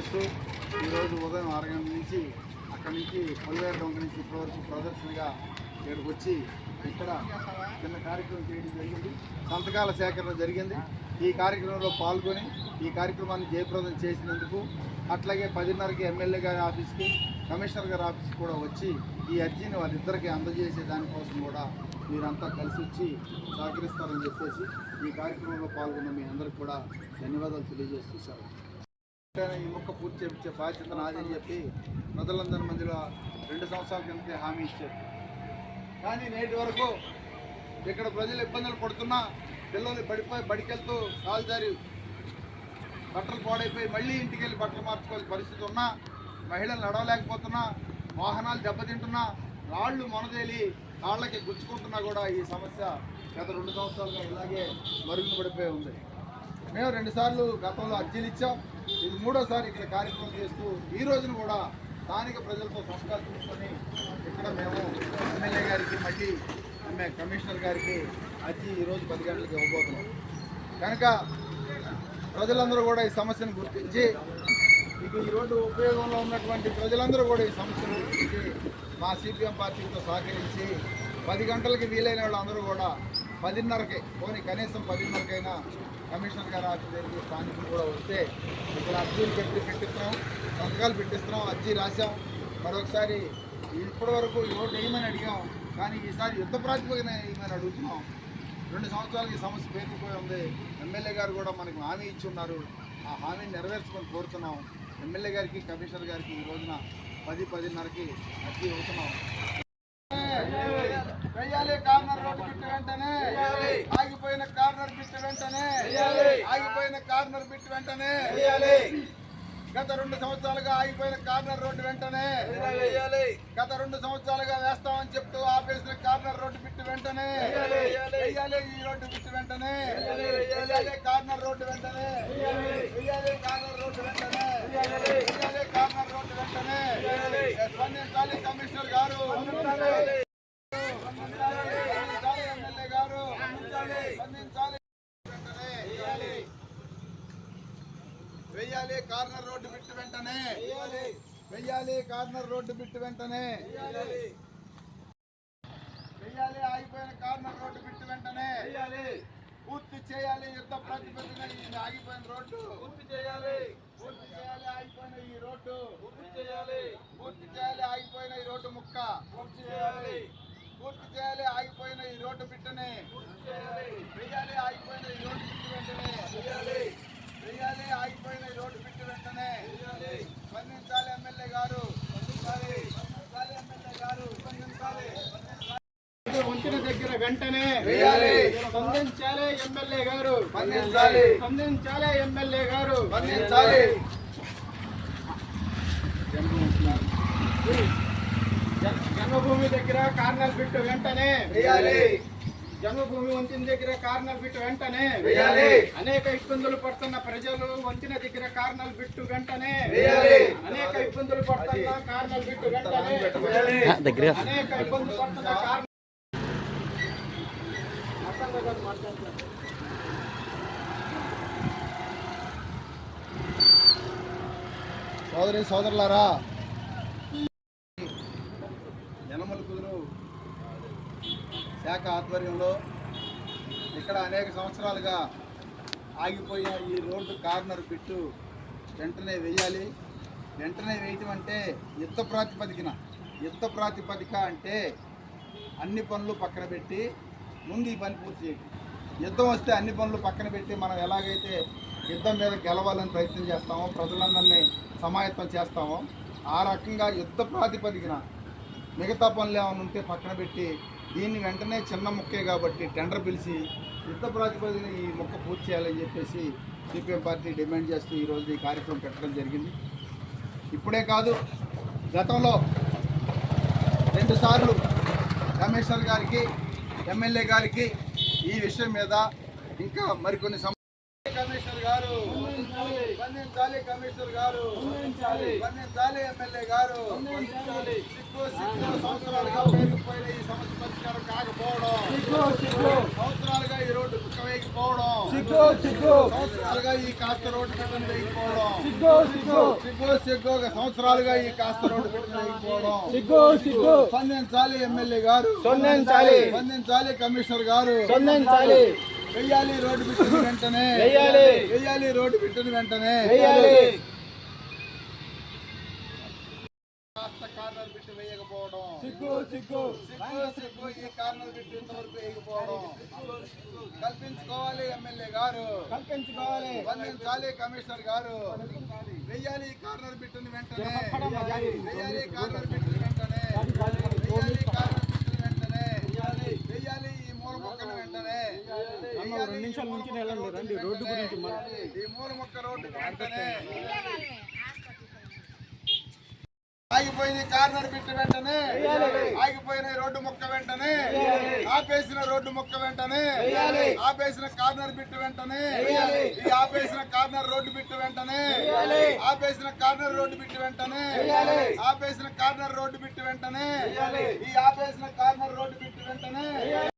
చేస్తూ ఈరోజు ఉదయం ఆరు గంటల నుంచి అక్కడి నుంచి పలువేరు డొంక నుంచి ఇప్పటివరకు ప్రదర్శనగా ఇక్కడికి వచ్చి ఇక్కడ చిన్న కార్యక్రమం చేయడం జరిగింది. సంతకాల సేకరణ జరిగింది. ఈ కార్యక్రమంలో పాల్గొని ఈ కార్యక్రమాన్ని జయప్రదం చేసినందుకు అట్లాగే పదిన్నరకి ఎమ్మెల్యే గారి ఆఫీస్కి కమిషనర్ గారి ఆఫీస్కి కూడా వచ్చి ఈ అర్జీని వారిద్దరికి అందజేసే దానికోసం కూడా మీరంతా కలిసి వచ్చి సహకరిస్తారని చెప్పేసి ఈ కార్యక్రమంలో పాల్గొన్న మీ అందరికి కూడా ధన్యవాదాలు తెలియజేస్తూ సార్ ఈ మొక్క పూర్తి చేయించే బాధ్యత నాదని చెప్పి ప్రజలందరి మధ్యలో రెండు సంవత్సరాల కిందకే హామీ ఇచ్చారు. కానీ నేటి వరకు ఇక్కడ ప్రజలు ఇబ్బందులు పడుతున్నా పిల్లలు బడిపోయి బడికెళ్తూ కాలు జారి బట్టలు పాడైపోయి మళ్ళీ ఇంటికి వెళ్ళి బట్టలు మార్చుకోవాల్సిన పరిస్థితి ఉన్నా మహిళలు నడవలేకపోతున్నా వాహనాలు దెబ్బతింటున్నా రాళ్ళు మొనదేలి కాళ్ళకి గుచ్చుకుంటున్నా కూడా ఈ సమస్య గత రెండు సంవత్సరాలుగా ఇలాగే మరుగున పడిపోయి ఉంది. మేము రెండుసార్లు గతంలో అర్జీలు ఇచ్చాం. ఇది మూడోసారి ఇక్కడ కార్యక్రమం చేస్తూ ఈ రోజున కూడా స్థానిక ప్రజలతో సంస్కారం తీసుకొని ఇక్కడ మేము ఎమ్మెల్యే గారికి మళ్ళీ ఆమె కమిషనర్ గారికి అచ్చి ఈరోజు పది గంటలకు ఇవ్వబోతున్నాం. కనుక ప్రజలందరూ కూడా ఈ సమస్యను గుర్తించి ఇక ఈరోజు ఉపయోగంలో ఉన్నటువంటి ప్రజలందరూ కూడా ఈ సమస్యను గుర్తించి మా సిపిఎం పార్టీతో సహకరించి పది గంటలకి వీలైన వాళ్ళందరూ కూడా పదిన్నరకే పోనీ కనీసం పదిన్నరకైనా కమిషనర్ గారు ఆఫీస్ దగ్గరికి స్థానికులు కూడా వస్తే ఇక్కడ అర్జీలు పెట్టి పెట్టిస్తున్నాం సంతకాలు పెట్టిస్తున్నాం అర్జీ రాసాం మరొకసారి ఇప్పటి వరకు రోడ్డు వేయమని అడిగాం కానీ ఈసారి యుద్ధ ప్రాతిపదికన వేయమని అడుగుతున్నాం. రెండు సంవత్సరాలకి సమస్య పేరుకుపోయి ఉంది. ఎమ్మెల్యే గారు కూడా మనకు హామీ ఇచ్చి ఉన్నారు. ఆ హామీని నెరవేర్చుకొని కోరుతున్నాం. ఎమ్మెల్యే గారికి కమిషనర్ గారికి ఈ రోజున పది పదిన్నరకి అర్జీ అవుతున్నాం వెయ్యాలి కార్నర్ రోడ్డు బిట్టు వెంటనే. ఆగిపోయిన కార్నర్ బిట్టు వెంటనే. ఆగిపోయిన కార్నర్ బిట్టు వెంటనే. గత రెండు సంవత్సరాలుగా ఆగిపోయిన కార్నర్ రోడ్డు వెంటనే. గత రెండు సంవత్సరాలుగా వేస్తామని చెప్తూ ఆపేసిన కార్నర్ రోడ్డు బిట్టు వెంటనే. వెయ్యాలి ఈ రోడ్డు బిట్టు వెంటనే. కార్నర్ రోడ్డు వెంటనే వెయ్యాలి కార్నర్ రోడ్డు వెంటనే వెయ్యాలి కార్నర్ రోడ్డు వెంటనే స్పందించాలి కమిషనర్ గారు స్పందించాలి ఎమ్మెల్యే గారు స్పందించాలి వెంటనే వెయ్యాలి కార్నర్ రోడ్డు బిట్టు వెంటనే. వెయ్యాలి కార్నర్ రోడ్డు బిట్టు వెంటనే. వెయ్యాలి ఆగిపోయిన కార్నర్ రోడ్డు బిట్టు వెంటనే. పూర్తి చేయాలి యుద్ధ ప్రాతిపదికన ఈ ఆగిపోయిన రోడ్డు. పూర్తి చేయాలి. పూర్తి చేయాలి ఆగిపోయిన ఈ రోడ్డు. పూర్తి చేయాలి. పూర్తి చేయాలి ఆగిపోయిన ఈ రోడ్డు ముక్క. పూర్తి చేయాలి. పూర్తి చేయాలి ఆగిపోయిన ఈ రోడ్డు బిట్టనే వెయ్యాలి ఆగిపోయిన ఈ రోడ్డు బిట్టు వెంటనే. వెయ్యాలి ఆగిపోయిన ఈ రోడ్డు బిట్టు వెంటనే. స్పందించాలి ఎమ్మెల్యే గారు. స్పందించాలి ఎమ్మెల్యే గారు. స్పందించాలి. వంచిన దగ్గర వెంటనే వేయాలి. స్పందించాలి ఎమ్మెల్యే గారు. స్పందించాలి. స్పందించాలి ఎమ్మెల్యే గారు. స్పందించాలి. జన్మభూమి దగ్గర కార్నర్ బిట్టు వెంటనే వేయాలి జన్మభూమి వంచిన దగ్గర కార్నర్ బిట్టు వెంటనే వేయాలి. అనేక ఇబ్బందులు పడుతున్న ప్రజలు వంచిన దగ్గర కార్నర్ బిట్టు వెంటనే వేయాలి. అనేక ఇబ్బందులు పడుతున్న కార్నర్ బిట్టు వెంటనే. దగ్గర అనేక ఇబ్బందులు పడుతున్న కార్నర్. సోదరి సోదరులారా యనమల కుదురు శాఖ ఆధ్వర్యంలో ఇక్కడ అనేక సంవత్సరాలుగా ఆగిపోయిన ఈ రోడ్డు కార్నర్ బిట్టు వెంటనే వేయాలి. వెంటనే వేయటం అంటే యుద్ధ ప్రాతిపదికన. యుద్ధ ప్రాతిపదిక అంటే అన్ని పనులు పక్కన పెట్టి ముందు ఈ పని పూర్తి చేయటం యుద్ధం వస్తే అన్ని పనులు పక్కన పెట్టి మనం ఎలాగైతే యుద్ధం మీద గెలవాలని ప్రయత్నం చేస్తామో ప్రజలందరినీ సమాయత్తం చేస్తామో ఆ రకంగా యుద్ధ ప్రాతిపదికన మిగతా పనులు ఏమైనా ఉంటే పక్కన పెట్టి దీన్ని వెంటనే చిన్న ముక్కే కాబట్టి టెండర్ పిలిచి యుద్ధ ప్రాతిపదికన ఈ మొక్క పూర్తి చేయాలని చెప్పేసి సిపిఎం పార్టీ డిమాండ్ చేస్తూ ఈరోజు ఈ కార్యక్రమం పెట్టడం జరిగింది. ఇప్పుడే కాదు గతంలో రెండుసార్లు కమిషనర్ గారికి ఎమ్మెల్యే గారికి ఈ విషయం మీద ఇంకా మరికొన్ని సమస్య కమిషనర్ గారు స్పందించాలి కమిషనర్ గారు స్పందించాలి. ఎమ్మెల్యే గారు సిగ్గు సిగ్గు సంవత్సరాలుగా పేరుకుపోయిన ఈ సమస్య పరిష్కారం కాకపోవడం. సంవత్సరాలుగా ఈ రోడ్డు వేయకపోవడం సంవత్సరాలుగా ఈ కాస్త రోడ్డు పెట్టడం వేయకపోవడం సిగ్గు సిగ్గు. సంవత్సరాలుగా ఈ కాస్త రోడ్డు పెట్టడం వేయకపోవడం స్పందించాలి ఎమ్మెల్యే గారు. స్పందించాలి. కమిషనర్ గారు స్పందించాలి. వెయ్యాలి రోడ్డు బిట్టుని వెంటనే. వెయ్యాలి. వెయ్యాలి రోడ్డు బిట్టుని వెంటనే. వెయ్యాలి. కాస్త కార్నర్ బిట్టు వేయకపోవడం. సిగ్గు సిగ్గు. సిగ్గు సిగ్గు ఈ కార్నర్ బిట్టు ఇంతవరకు వేయకపోవడం. కల్పించుకోవాలి ఎమ్మెల్యే గారు. కల్పించుకోవాలి. స్పందించాలి కమిషనర్ గారు. వెయ్యాలి కార్నర్ బిట్టుని వెంటనే. వెయ్యాలి కార్నర్ బిట్టుని వెంటనే వెయ్యాలి ఈ కార్నర్ బిట్టుని వెంటనే వెయ్యాలి ఈ మూల మొక్కను వెంటనే రెండు నిమిషాల నుంచి వెళ్ళండి రండి రోడ్డు గురించి కార్నర్ బిట్టు వెంటనే ఆగిపోయిన రోడ్డు మొక్క వెంటనే ఆపేసిన రోడ్డు మొక్క వెంటనే ఆపేసిన కార్నర్ బిట్టు వెంటనే ఈ ఆపేసిన కార్నర్ రోడ్డు బిట్టు వెంటనే ఆపేసిన కార్నర్ రోడ్డు బిట్టు వెంటనే ఆపేసిన కార్నర్ రోడ్డు బిట్టు వెంటనే ఈ ఆపేసిన కార్నర్ రోడ్డు బిట్టు వెంటనే